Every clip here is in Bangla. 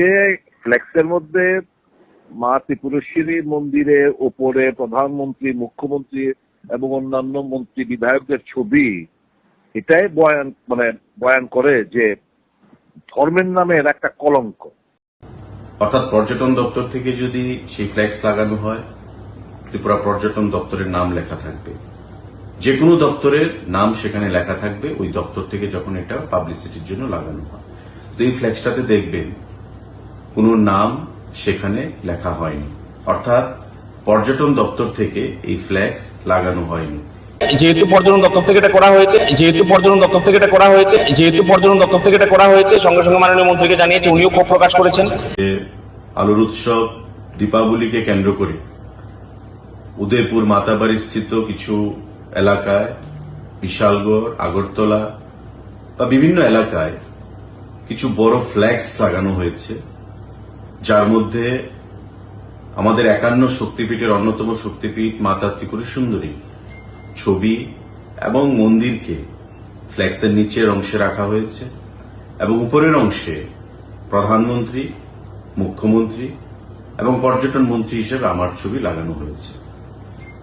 যে ফ্লেক্সের মধ্যে মা ত্রিপুরেশ্বরী মন্দিরের ওপরে প্রধানমন্ত্রী, মুখ্যমন্ত্রী এবং অন্যান্য মন্ত্রী বিধায়কদের ছবি, এটাই বয়ান মানে বয়ান করে যে ধর্মের নামে এর একটা কলঙ্ক। অর্থাৎ পর্যটন দপ্তর থেকে যদি সেই ফ্ল্যাক্স লাগানো হয়, ত্রিপুরা পর্যটন দপ্তরের নাম লেখা থাকবে। যে কোনো দপ্তরের নাম সেখানে লেখা থাকবে, ওই দপ্তর থেকে যখন এটা পাবলিসিটির জন্য লাগানো হয়। তো এই ফ্ল্যাক্সটাতে দেখবেন কোনো নাম সেখানে লেখা হয়নি। অর্থাৎ পর্যটন দপ্তর থেকে এই ফ্ল্যাক্স লাগানো হয়নি। যেহেতু পর্যটন দপ্তর থেকে এটা করা হয়েছে যেহেতু পর্যটন দপ্তর থেকে এটা করা হয়েছে যেহেতু পর্যটন দপ্তর থেকে এটা করা হয়েছে সঙ্গে সঙ্গে মাননীয় মন্ত্রীকে জানিয়েছে উনিও ক্ষোভ প্রকাশ করেছেন। যে আলোর উৎসব দীপাবলিকে কেন্দ্র করে উদয়পুর মাতাবাড়ি স্থিত কিছু এলাকায় বিশালগড় আগরতলা বা বিভিন্ন এলাকায় কিছু বড় ফ্ল্যাক্স লাগানো হয়েছে। যার মধ্যে আমাদের একান্ন শক্তিপীঠের অন্যতম শক্তিপীঠ মাতা ত্রিপুরী সুন্দরী ছবি এবং মন্দিরকে ফ্ল্যাক্সের নিচের অংশে রাখা হয়েছে এবং উপরের অংশে প্রধানমন্ত্রী, মুখ্যমন্ত্রী এবং পর্যটন মন্ত্রী হিসেবে আমার ছবি লাগানো হয়েছে।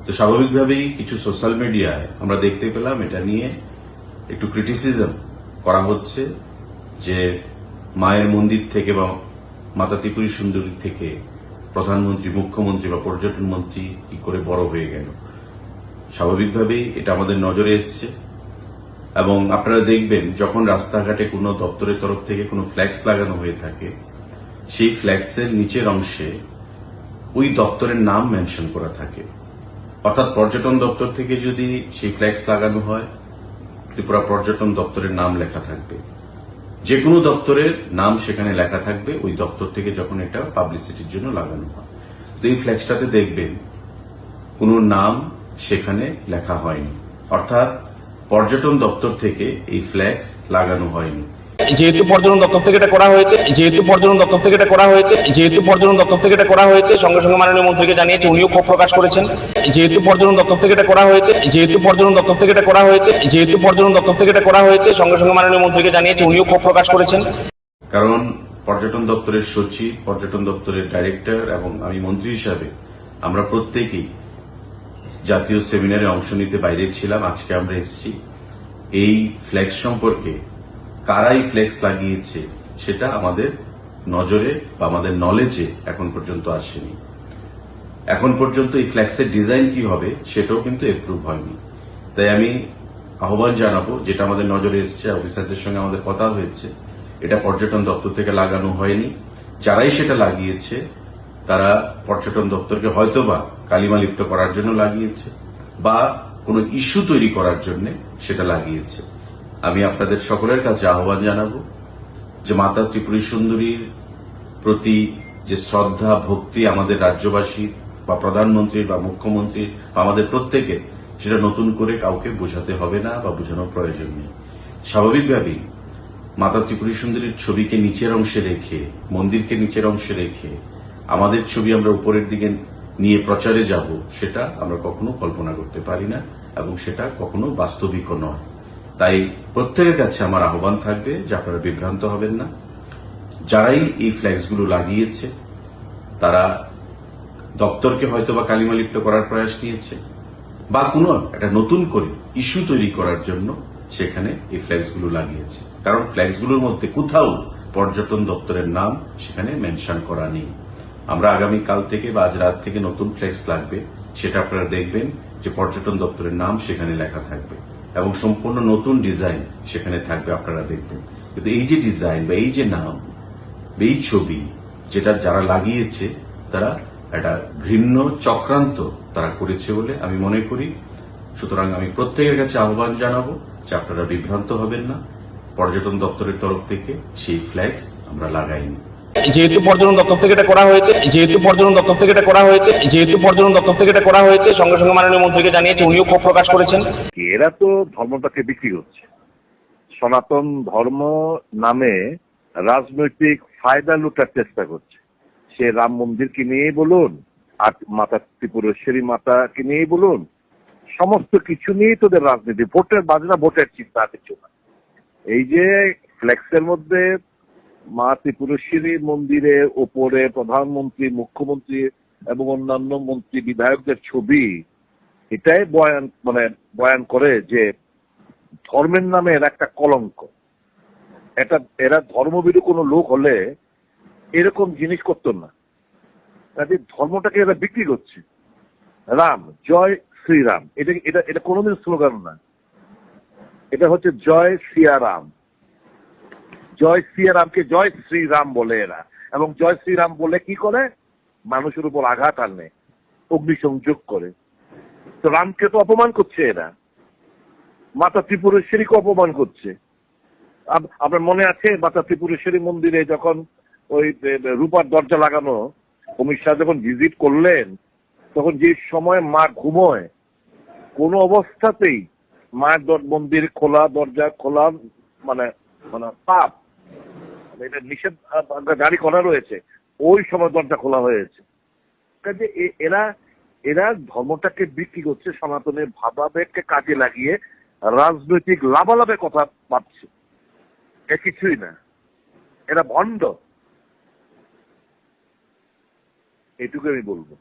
তো স্বাভাবিকভাবেই কিছু সোশ্যাল মিডিয়ায় আমরা দেখতে পেলাম এটা নিয়ে একটু ক্রিটিসিজম করা হচ্ছে যে মায়ের মন্দির থেকে বা মাতা ত্রিপুরী সুন্দরী থেকে প্রধানমন্ত্রী, মুখ্যমন্ত্রী বা পর্যটন মন্ত্রী কি করে বড় হয়ে গেল? স্বাভাবিকভাবেই এটা আমাদের নজরে এসছে। এবং আপনারা দেখবেন, যখন রাস্তাঘাটে কোনো দপ্তরের তরফ থেকে কোনো ফ্ল্যাক্স লাগানো হয়ে থাকে, সেই ফ্ল্যাক্সের নিচের অংশে ওই দপ্তরের নাম মেনশন করা থাকে। অর্থাৎ পর্যটন দপ্তর থেকে যদি সেই ফ্ল্যাক্স লাগানো হয়, ত্রিপুরা পর্যটন দপ্তরের নাম লেখা থাকবে। যে কোনো দপ্তরের নাম সেখানে লেখা থাকবে, ওই দপ্তর থেকে যখন এটা পাবলিসিটির জন্য লাগানো হয়। তো এই ফ্ল্যাক্সটাতে দেখবেন, কোনো নাম সেখানে লেখা হয়নি। অর্থাৎ পর্যটন দপ্তর থেকে এই ফ্ল্যাক্স লাগানো হয়নি। যেহেতু পর্যটন দপ্তর থেকে এটা করা হয়েছে, যেহেতু পর্যটন দপ্তর থেকে এটা করা হয়েছে, যেহেতু পর্যটন দপ্তর থেকে এটা করা হয়েছে, সঙ্গে সঙ্গে মাননীয় মন্ত্রীকে জানিয়েছে, উনিও ক্ষোভ প্রকাশ করেছেন। যেহেতু পর্যটন দপ্তর থেকে এটা করা হয়েছে, যেহেতু পর্যটন দপ্তর থেকে এটা করা হয়েছে, যেহেতু পর্যটন দপ্তর থেকে এটা করা হয়েছে, সঙ্গে সঙ্গে মাননীয় মন্ত্রীকে জানিয়েছে, উনিও ক্ষোভ প্রকাশ করেছেন। কারণ পর্যটন দপ্তরের সচিব, পর্যটন দপ্তরের ডাইরেক্টর এবং আমি মন্ত্রী হিসাবে আমরা প্রত্যেকেই জাতীয় সেমিনারে অংশ নিতে বাইরে ছিলাম, আজকে আমরা এসেছি। এই ফ্ল্যাগ সম্পর্কে কারাই ফ্লেক্স লাগিয়েছে, সেটা আমাদের নজরে বা আমাদের নলেজে এখন পর্যন্ত আসেনি। এখন পর্যন্ত এই ফ্ল্যাক্সের ডিজাইন কি হবে, সেটাও কিন্তু এপ্রুভ হয়নি। তাই আমি আহ্বান জানাব, যেটা আমাদের নজরে এসছে অফিসারদের সঙ্গে আমাদের কথা হয়েছে, এটা পর্যটন দপ্তর থেকে লাগানো হয়নি। যারাই সেটা লাগিয়েছে, তারা পর্যটন দপ্তরকে হয়তোবা কালিমালিপ্ত করার জন্য লাগিয়েছে, বা কোনো ইস্যু তৈরি করার জন্য সেটা লাগিয়েছে। আমি আপনাদের সকলের কাছে আহ্বান জানাব যে মাতা ত্রিপুরী সুন্দরীর প্রতি যে শ্রদ্ধা, ভক্তি আমাদের রাজ্যবাসীর বা প্রধানমন্ত্রীর বা মুখ্যমন্ত্রীর বা আমাদের প্রত্যেকের সেটা নতুন করে কাউকে বোঝাতে হবে না বা বোঝানোর প্রয়োজন নেই। স্বাভাবিকভাবেই মাতা ত্রিপুরী সুন্দরীর ছবিকে নিচের অংশে রেখে, মন্দিরকে নিচের অংশে রেখে, আমাদের ছবি আমরা উপরের দিকে নিয়ে প্রচারে যাব, সেটা আমরা কখনো কল্পনা করতে পারি না এবং সেটা কখনো বাস্তবিকও নয়। তাই প্রত্যেকের কাছে আমার আহ্বান থাকবে যে আপনারা বিভ্রান্ত হবেন না। যারাই এই ফ্ল্যাক্সগুলো লাগিয়েছে, তারা দপ্তরকে হয়তো বা কালিমালিপ্ত করার প্রয়াস নিয়েছে, বা কোনো একটা নতুন করে ইস্যু তৈরি করার জন্য সেখানে এই ফ্ল্যাক্সগুলো লাগিয়েছে। কারণ ফ্ল্যাক্সগুলোর মধ্যে কোথাও পর্যটন দপ্তরের নাম সেখানে মেনশন করা নেই। আমরা আগামী কাল থেকে বা আজ রাত থেকে নতুন ফ্ল্যাক্স লাগবে, সেটা আপনারা দেখবেন যে পর্যটন দপ্তরের নাম সেখানে লেখা থাকবে। এবং সম্পূর্ণ নতুন ডিজাইন সেখানে থাকবে আপনারা দেখবেন। কিন্তু এই যে ডিজাইন বা এই যে নাম এই ছবি যেটা যারা লাগিয়েছে, তারা একটা ঘৃণ্য চক্রান্ত তারা করেছে বলে আমি মনে করি। সুতরাং আমি প্রত্যেকের কাছে আহ্বান জানাব যে আপনারা বিভ্রান্ত হবেন না। পর্যটন দপ্তরের তরফ থেকে সেই ফ্ল্যাক্স আমরা লাগাইনি। যেহেতু পর্যটন দপ্তর থেকে এটা করা হয়েছে, যেহেতু পর্যটন দপ্তর থেকে এটা করা হয়েছে, যেহেতু পর্যটন দপ্তর থেকে এটা করা হয়েছে, সঙ্গে সঙ্গে মাননীয় মন্ত্রীকে জানিয়েছে, উনিও ক্ষোভ প্রকাশ করেছেন। এরা তো ধর্মটাকে বিক্রি করছে। সনাতন ধর্ম নামে রাজনৈতিক ফায়দা লুটার চেষ্টা করছে। সে রাম মন্দিরকে নিয়েই বলুন, আর মাতা ত্রিপুরেশ্বরী মাতাকে নিয়েই বলুন, সমস্ত কিছু নিয়েই তোদের রাজনীতি। ভোটের বাজনা, ভোটের চিন্তা কিছু না এই যে ফ্লেক্সের মধ্যে মা ত্রিপুরেশ্বরী মন্দিরের ওপরে প্রধানমন্ত্রী, মুখ্যমন্ত্রী এবং অন্যান্য মন্ত্রী বিধায়কদের ছবি। এটাই বয়ান মানে বয়ান করে যে ধর্মের নামে এরা একটা কলঙ্ক। এটা, এরা ধর্মবিরু কোনো লোক হলে এরকম জিনিস করতো না। কাজে ধর্মটাকে এরা বিক্রি করছে। রাম, জয় শ্রীরাম। এটা এটা এটা কোনোদিন স্লোগান না। এটা হচ্ছে জয় সিয়ারাম জয় সিয়ারামকে জয় শ্রীরাম বলে এরা। এবং জয় শ্রীরাম বলে কি করে? মানুষের উপর আঘাত আনে, অগ্নিসংযোগ করে। তো রামকে তো অপমান করছে এরা। মাতা ত্রিপুরেশ্বরীকে অপমান করছে। আপনার মনে আছে মাতা ত্রিপুরেশ্বরী মন্দিরে যখন ওই রূপার দরজা লাগানো, অমিত শাহ যখন ভিজিট করলেন, তখন যে সময় মা ঘুমোয়, কোনো অবস্থাতেই মায়ের দর- মন্দির খোলা, দরজা খোলা মানে মানে পাপ এটা নিষেধ গাড়ি করা রয়েছে, ওই সময় দরজা খোলা হয়েছে। কাজে এরা এরা ধর্মটাকে বিক্রি করছে সনাতনের ভাবাবেগকে কাজে লাগিয়ে রাজনৈতিক লাভালাভে কথা ভাবছে। এ কিছুই না। এরা ভণ্ড। এটুকু আমি বলব।